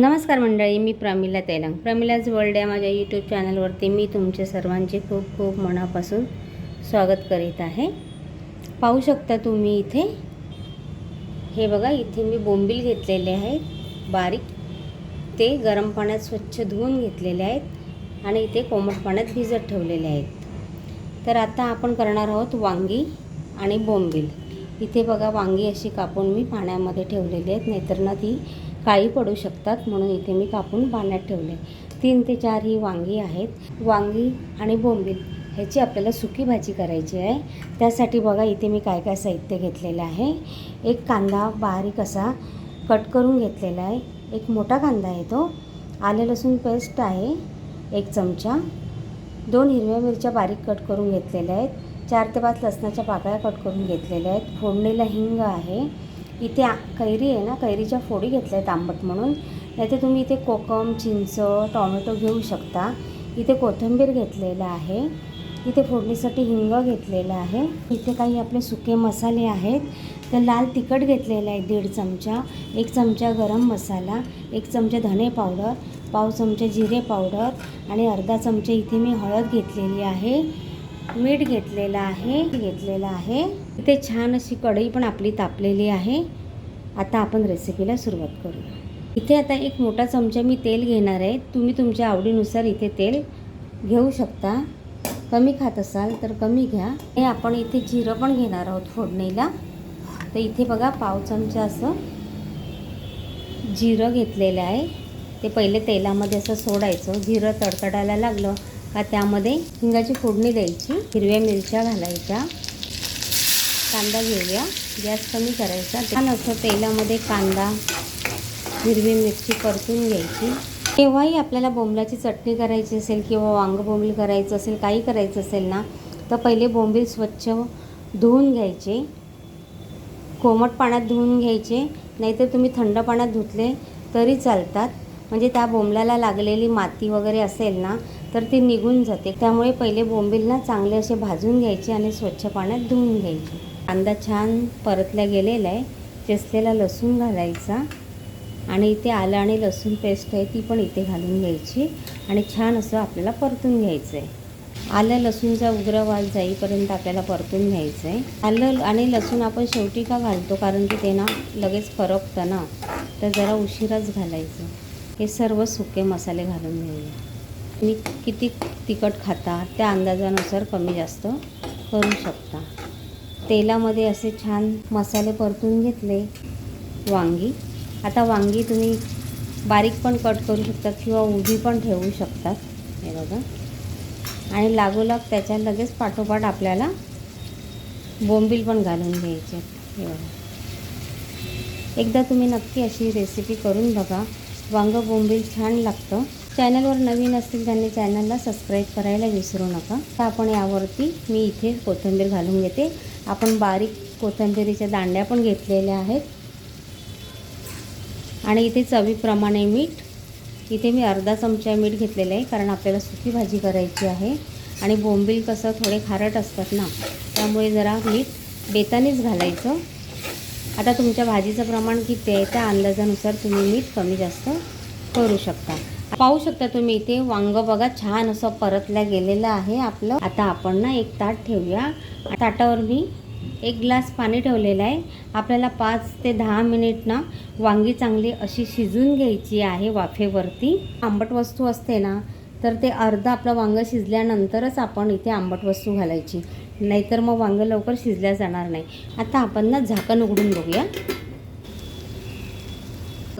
नमस्कार मंडळी मी प्रमिला तैलंग. प्रमिलाज वर्ल्ड या माझ्या यूट्यूब चॅनलवरती मी तुमचे सर्वांचे खूप खूप मनापासून स्वागत करीत आहे. पाहू शकता तुम्ही इथे हे बघा इथे मी बोंबील घेतलेले आहेत बारीक. ते गरम पाण्यात स्वच्छ धुवून घेतलेले आहेत आणि इथे कोमट पाण्यात भिजत ठेवलेले आहेत. तर आता आपण करणार आहोत वांगी आणि बोंबील. इथे बघा वांगी अशी कापून मी पाण्यामध्ये ठेवलेली आहेत नाहीतर ना ती काळी पडू शकतात म्हणून इथे मी कापून पाण्यात ठेवले. तीन ते चार ही वांगी आहेत. वांगी आणि बोंबील ह्याची आपल्याला सुकी भाजी करायची आहे. त्यासाठी बघा इथे मी काय काय साहित्य घेतलेलं आहे. एक कांदा बारीक असा कट करून घेतलेला आहे. एक मोठा कांदा आहे तो. आले लसूण पेस्ट आहे. एक चमचा. दोन हिरव्या मिरच्या बारीक कट करून घेतलेल्या आहेत. चार ते पाच लसणाच्या पाकळ्या कट करून घेतलेल्या आहेत. फोडणीला हिंग आहे. इथे आ- कैरी आहे ना कैरीच्या फोडी घेतल्या आहेत आंबट म्हणून. नाहीतर तुम्ही इथे कोकम चिंच टॉमॅटो घेऊ शकता. इथे कोथिंबीर घेतलेलं आहे. इथे फोडणीसाठी हिंग घेतलेलं आहे. इथे काही आपले सुके मसाले आहेत. तर लाल तिखट घेतलेलं आहे दीड चमचा. एक चमचा गरम मसाला एक चमचा धने पावडर पाव चमचा जिरे पावडर आणि अर्धा चमचा इथे मी हळद घेतलेली आहे. मीठ घेतलेलं आहे घेतलेलं आहे. इथे छान अशी कढई पण आपली तापलेली आहे. आता आपण रेसिपीला सुरुवात करूया. इथे आता एक मोठा चमचा मी तेल घेणार आहे. तुम्ही तुमच्या आवडीनुसार इथे तेल घेऊ शकता. कमी खात असाल तर कमी घ्या. हे आपण इथे जिरं पण घेणार आहोत फोडणीला. तर इथे बघा पाव चमचा असं जिरं घेतलेलं आहे. ते पहिले तेलामध्ये असं सोडायचं. जिरं तडतडायला लागलं. का त्यामध्ये हिंगाची फोडणी द्यायची हिरव्या मिरच्या घालायच्या. कांदा घेऊया. गॅस कमी करायचा. छान असं तेलामध्ये कांदा हिरवी मिरची परतून घ्यायची. केव्हाही आपल्याला बोंबलाची चटणी करायची असेल किंवा वांग बोंबील करायचं असेल काही करायचं असेल ना तर पहिले बोंबील स्वच्छ धुवून घ्यायचे. कोमट पाण्यात धुवून घ्यायचे. नाहीतर तुम्ही थंड पाण्यात धुतले तरी चालतात. म्हणजे त्या बोंबल्याला लागलेली माती वगैरे असेल ना तर ती निघून जाते. त्यामुळे पहिले बोंबीलना चांगले असे भाजून घ्यायचे आणि स्वच्छ पाण्यात धुवून घ्यायचे. कांदा छान परतल्या गेलेला आहे. चेसलेला लसूण घालायचा. आणि इथे आलं आणि लसूण पेस्ट आहे ती पण इथे घालून घ्यायची. आणि छान असं आपल्याला परतून घ्यायचं आहे आलं लसूणचा उग्र वास जाईपर्यंत आपल्याला परतून घ्यायचं आहे आलं आणि लसूण आपण शेवटी का घालतो? कारण की ते ना लगेच फरकतं ना. तर जरा उशिराच घालायचं. हे सर्व सुके मसाले घालून घेऊया तुम्ही किती तिखट खाता त्या अंदाजानुसार कमी जास्त करू शकता. तेलामध्ये असे छान मसाले परतून घेतले. वांगी. आता वांगी तुम्ही बारीक पण कट करू शकता किंवा उभी पण ठेवू शकतात हे बघा. आणि लागोलाग त्याच्या लगेच पाठोपाठ आपल्याला बोंबील पण घालून घ्यायचे. हे बघा. एकदा तुम्ही नक्की अशी रेसिपी करून बघा. वांग बोंबील छान लागतं. चॅनलवर नवीन असतील त्यांनी चॅनलला सबस्क्राईब करायला विसरू नका. तर आपण यावरती मी इथे कोथिंबीर घालून घेते. आपण बारीक कोथिंबिरीच्या दांड्या पण घेतलेल्या आहेत. आणि इथे चवीप्रमाणे मीठ. इथे मी अर्धा चमचा मीठ घेतलेलं आहे कारण आपल्याला सुकी भाजी करायची आहे. आणि बोंबील कसं थोडे खारट असतात ना त्यामुळे जरा मीठ बेतानेच घालायचं. आता तुमच्या भाजीचं प्रमाण किती आहे त्या अंदाजानुसार तुम्ही मीठ कमी जास्त करू शकता. पाहू शकता तुम्ही इथे वांग बघा छान असं परतल्या गेलेलं आहे आपलं. आता आपण ना एक ताट ठेवूया. ताटावर मी एक ग्लास पाणी ठेवलेलं आहे. आपल्याला पाच ते दहा मिनिट ना वांगी चांगली अशी शिजून घ्यायची आहे वाफेवरती. आंबट वस्तू असते ना तर ते अर्ध आपलं वांग शिजल्यानंतरच आपण इथे आंबट वस्तू घालायची. नाहीतर मग वांगं लवकर शिजल्या जाणार नाही. आता आपण ना झाकण उघडून बघूया.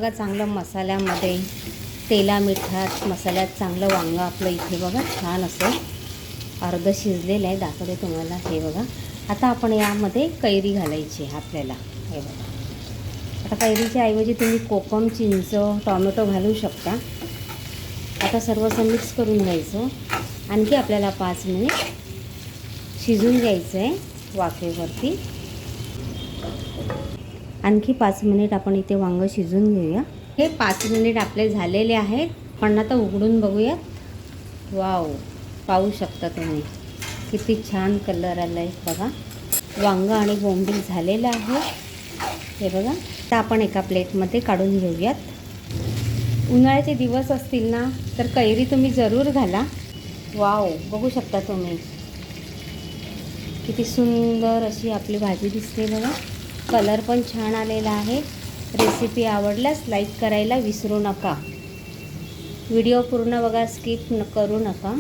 बघा चांगलं मसाल्यामध्ये तेला मिठात मसाल्यात चांगलं वांग आपलं इथे बघा छान असं अर्धं शिजलेलं आहे. दाखवते तुम्हाला. हे बघा. आता आपण यामध्ये कैरी घालायची आहे आपल्याला. हे बघा. आता कैरीच्या ऐवजी तुम्ही कोकम चिंच टॉमॅटो घालू शकता. आता सर्व असं मिक्स करून घ्यायचं. आणखी आपल्याला पाच मिनिट शिजून घ्यायचं आहे. वाफेवरती. आणखी पाच मिनिट आपण इथे वांगं शिजून घेऊया. हे पाच मिनिट आपले झालेले आहेत. पण आता उघडून बघूयात वाव पाहू शकता तुम्ही. किती छान कलर आला आहे बघा. वांग आणि बोंबील झालेलं आहे. हे बघा. तर आपण एका प्लेटमध्ये काढून घेऊयात. उन्हाळ्याचे दिवस असतील ना तर कैरी तुम्ही जरूर घाला. वाव बघू शकता तुम्ही. किती सुंदर अशी आपली भाजी दिसते बघा. कलर पण छान आलेला आहे. रेसिपी आवडल्यास लाईक करायला विसरू नका. व्हिडिओ पूर्ण बघा स्किप न करू नका.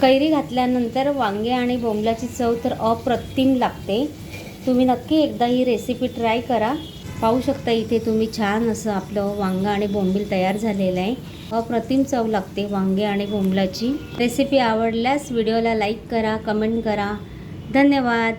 कैरी घातल्यानंतर वांगे आणि बोंबलाची चव तर अप्रतिम लागते. तुम्ही नक्की एकदा ही रेसिपी ट्राय करा. पाहू शकता इथे तुम्ही छान असं आपलं वांगं आणि बोंबील तयार झालेलं आहे. अप्रतिम चव लागते वांगे आणि बोंबलाची रेसिपी आवडल्यास व्हिडिओला लाईक करा कमेंट करा. धन्यवाद.